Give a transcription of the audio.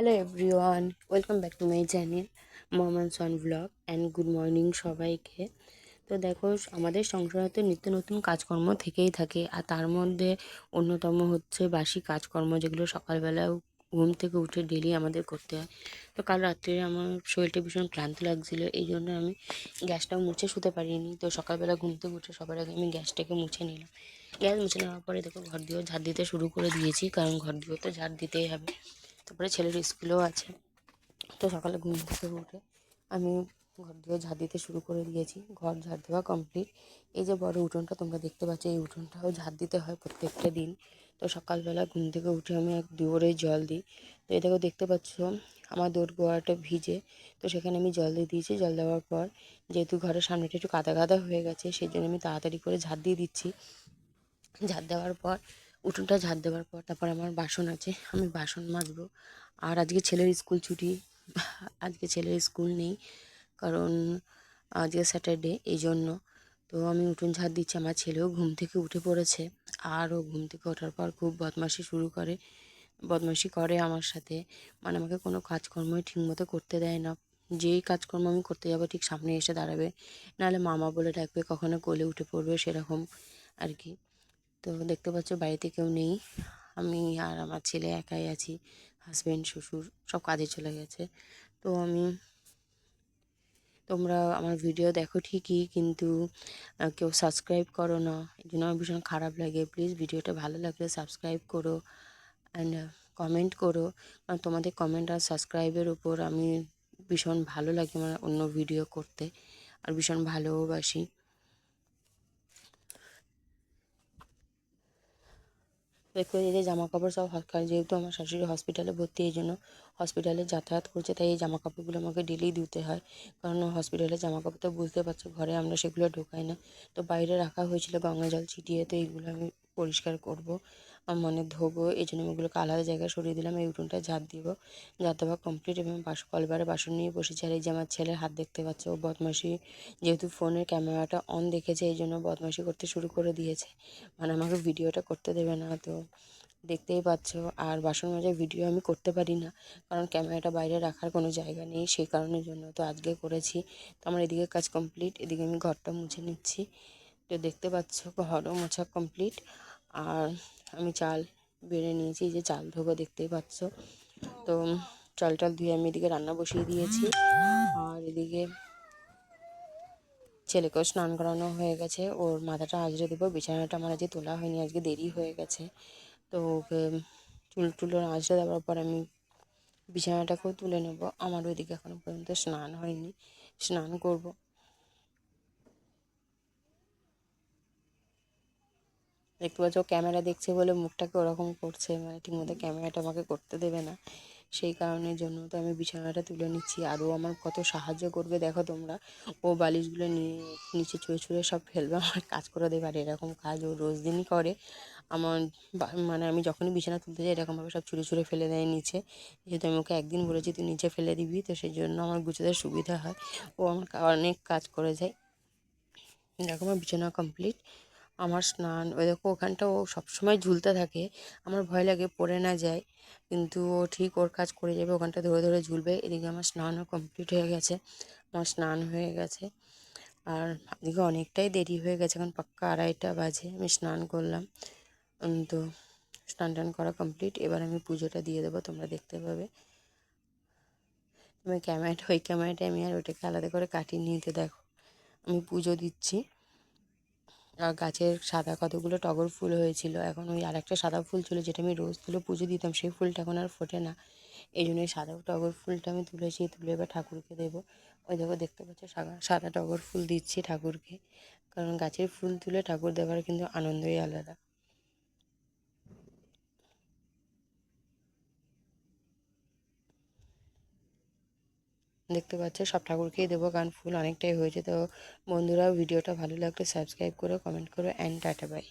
Hello everyone welcome back to my channel Mohammad Son blog and good morning সবাইকে। তো দেখো, আমাদের সংসারে তো নিত্য নতুন কাজকর্ম থেকেই থাকে, আর তার মধ্যে অন্যতম হচ্ছে বাসি কাজকর্ম, যেগুলো সকালবেলা ঘুম থেকে উঠে ডেলি আমাদের করতে হয়। তো কাল রাত্রে আমার শরীরটা ভীষণ ক্লান্ত লাগছিল, এই জন্য আমি গ্যাসটাও মুছে শুতে পারিনি। তো সকালবেলা ঘুম থেকে উঠে সবার আগে আমি গ্যাসটাকে মুছে নিলাম। গ্যাস মুছে নেওয়ার পরে দেখো, ঘর দিয়েও ঝাড় দিতে শুরু করে দিয়েছি, কারণ ঘর দিয়েও তো ঝাড় দিতেই হবে। তারপরে ছেলের স্কুলও আছে। তো সকালে ঘুম থেকে উঠে আমি ঘর দিয়ে ঝাড় দিতে শুরু করে দিয়েছি। ঘর ঝাড় দেওয়া কমপ্লিট এই যে বড় উঠোনটা তোমরা দেখতে পাচ্ছ, এই উঠোনটাও ঝাড় দিতে হয় প্রত্যেকটা দিন। তো সকালবেলা ঘুম থেকে উঠে আমি এক দুয়ারে জল দিই। তো এটাকে দেখতে পাচ্ছ আমার দৌড় গোয়াটা ভিজে। তো সেখানে আমি জল দিয়ে দিয়েছি। জল দেওয়ার পর যেহেতু ঘরের সামনেটা একটু কাদা কাদা হয়ে গেছে, সেই জন্য আমি তাড়াতাড়ি করে ঝাড় দিয়ে দিচ্ছি। ঝাড় দেওয়ার পর উঠোনটা ঝাড় দেওয়ার পর তারপর আমার বাসন আছে, আমি বাসন মাজবো। আর আজকে ছেলের স্কুল ছুটি, আজকে ছেলের স্কুল নেই, কারণ আজকে স্যাটারডে এই জন্য তো আমি উঠোন ঝাড় দিচ্ছি, আমার ছেলেও ঘুম থেকে উঠে পড়েছে। আর ও ঘুম থেকে ওঠার পর খুব বদমাশি শুরু করে, বদমাশি করে আমার সাথে। মানে আমাকে কোনো কাজকর্মই ঠিকমতো করতে দেয় না। যেই কাজকর্ম আমি করতে যাব, ঠিক সামনে এসে দাঁড়াবে। নাহলে মামা বলে ডাকবে, কখনো কোলে উঠে পড়বে, সেরকম আর কি। তো দেখতে পাচ্ছ বাড়িতে কেউ নেই। আমি আর আমার ছেলে একাই আছি হাজব্যান্ড শ্বশুর, সব কাজে চলে গেছে। তো আমি, তোমরা আমার ভিডিও দেখো ঠিকই, কিন্তু কেউ সাবস্ক্রাইব করো না, এই জন্য আমার ভীষণ খারাপ লাগে। প্লিজ ভিডিওটা ভালো লাগলে সাবস্ক্রাইব করো অ্যান্ড কমেন্ট করো। কারণ তোমাদের কমেন্ট আর সাবস্ক্রাইবের উপর আমি ভীষণ ভালো লাগে আমার অন্য ভিডিও করতে, আর ভীষণ ভালোবাসি দেখো যে জামা কাপড় সব কাল যেহেতু আমার শাশুড়ি হসপিটালে ভর্তি, এই জন্য হসপিটালে যাতায়াত করছে, তাই এই জামা কাপড়গুলো আমাকে ডেলি ধুতে হয়। কারণ হসপিটালে জামা কাপড় তো বুঝতে পারছ, ঘরে আমরা সেগুলো ঢোকাই না। তো বাইরে রাখা হয়েছিল গঙ্গা জল ছিটিয়ে, তো এইগুলো আমি পরিষ্কার করব। মানে ধোবো, এই জন্য আমি ওগুলোকে আলাদা জায়গায় সরিয়ে দিলাম, এই উঠোনটা ঝাঁট দিব। ঝাঁট দেওয়া কমপ্লিট এবং বাস কলবারে বাসন নিয়ে বসেছি। আর এই যে আমার ছেলের হাত দেখতে পাচ্ছ, ও বদমাসি যেহেতু ফোনের ক্যামেরাটা অন দেখেছে, এই জন্য বদমাসি করতে শুরু করে দিয়েছে। মানে আমাকে ভিডিওটা করতে দেবে না, তো দেখতেই পাচ্ছ। আর বাসন মাজার ভিডিও আমি করতে পারি না, কারণ ক্যামেরাটা বাইরে রাখার কোনো জায়গা নেই, সেই কারণের জন্য তো আজকে করেছি। তো আমার এদিকে কাজ কমপ্লিট এদিকে আমি ঘরটা মুছে নিচ্ছি। তো দেখতে পাচ্ছ, ঘরও মোছা কমপ্লিট আর আমি চাল বেড়ে নিয়েছি যে চাল ধোবো দেখতেই পাচ্ছ। তো চাল টাল ধুয়ে আমি এদিকে রান্না বসিয়ে দিয়েছি। আর এদিকে ছেলেকেও স্নান করানো হয়ে গেছে। ওর মাথাটা আজরে দেবো বিছানাটা আমার আজকে তোলা হয়নি, আজকে দেরি হয়ে গেছে। তো ওকে চুল টুলো আঁচড়ে দেওয়ার পর আমি বিছানাটাকেও তুলে নেব। আমার ওইদিকে এখনও পর্যন্ত স্নান হয়নি। স্নান করব। দেখতে পাচ্ছ ক্যামেরা দেখছে বলে মুখটাকে ওরকম করছে মানে ঠিকমতো ক্যামেরাটা আমাকে করতে দেবে না। সেই কারণের জন্য তো আমি বিছানাটা তুলে নিচ্ছি। আরও আমার কত সাহায্য করবে দেখো তোমরা। ও বালিশগুলো নিয়ে নিচে ছুঁড়ে ছুঁড়ে সব ফেলবে, আমার কাজ করে দেবে। আর এরকম কাজ ও রোজ দিনই করে। আমার মানে আমি যখনই বিছানা তুলতে যাই এরকমভাবে সব ছুঁড়ে ছুঁড়ে ফেলে দেয় নিচে। যেহেতু আমি ওকে একদিন বলেছি তুই নিচে ফেলে দিবি, তো সেই জন্য আমার গুছোতে সুবিধা হয়। ও আমার অনেক কাজ করে যায় এরকম আমার বিছানা কমপ্লিট আমার স্নান, ওই দেখো ওখানটা ও সবসময় ঝুলতে থাকে। আমার ভয় লাগে পড়ে না যায়, কিন্তু ও ঠিক ওর কাজ করে যাবে, ওখানটা ধরে ধরে ঝুলবে। এদিকে আমার স্নানও কমপ্লিট হয়ে গেছে, আমার স্নান হয়ে গেছে। আর এদিকে অনেকটাই দেরি হয়ে গেছে, এখন পাক্কা আড়াইটা বাজে, আমি স্নান করলাম। তো স্নান টান করা কমপ্লিট, এবার আমি পুজোটা দিয়ে দেবো, তোমরা দেখতে পাবে। আমি ক্যামেরাটা, ওই ক্যামেরাটা আমি আর ওটাকে আলাদা করে কাটিয়ে নিতে দেখো। আমি পুজো দিচ্ছি। গাছের সাদা কতগুলো টগর ফুল হয়েছিল। এখন ওই আরেকটা সাদা ফুল ছিল যেটা আমি রোজ তুলে পুজো দিতাম, সেই ফুলটা এখন আর ফোটে না। এই জন্য ওই সাদা টগর ফুলটা আমি তুলেছি, তুলে এবার ঠাকুরকে দেবো। ওই দেখো, দেখতে পাচ্ছ সাদা সাদা টগর ফুল দিচ্ছি ঠাকুরকে। কারণ গাছের ফুল তুলে ঠাকুর দেওয়ার কিন্তু আনন্দই আলাদা। দেখতে পাচ্ছে, সব ঠাকুরকেই দেবো কারণ ফুল অনেকটাই হয়েছে। তো বন্ধুরাও ভিডিওটা ভালো লাগলে সাবস্ক্রাইব করো কমেন্ট করো অ্যান্ড টাটা বাই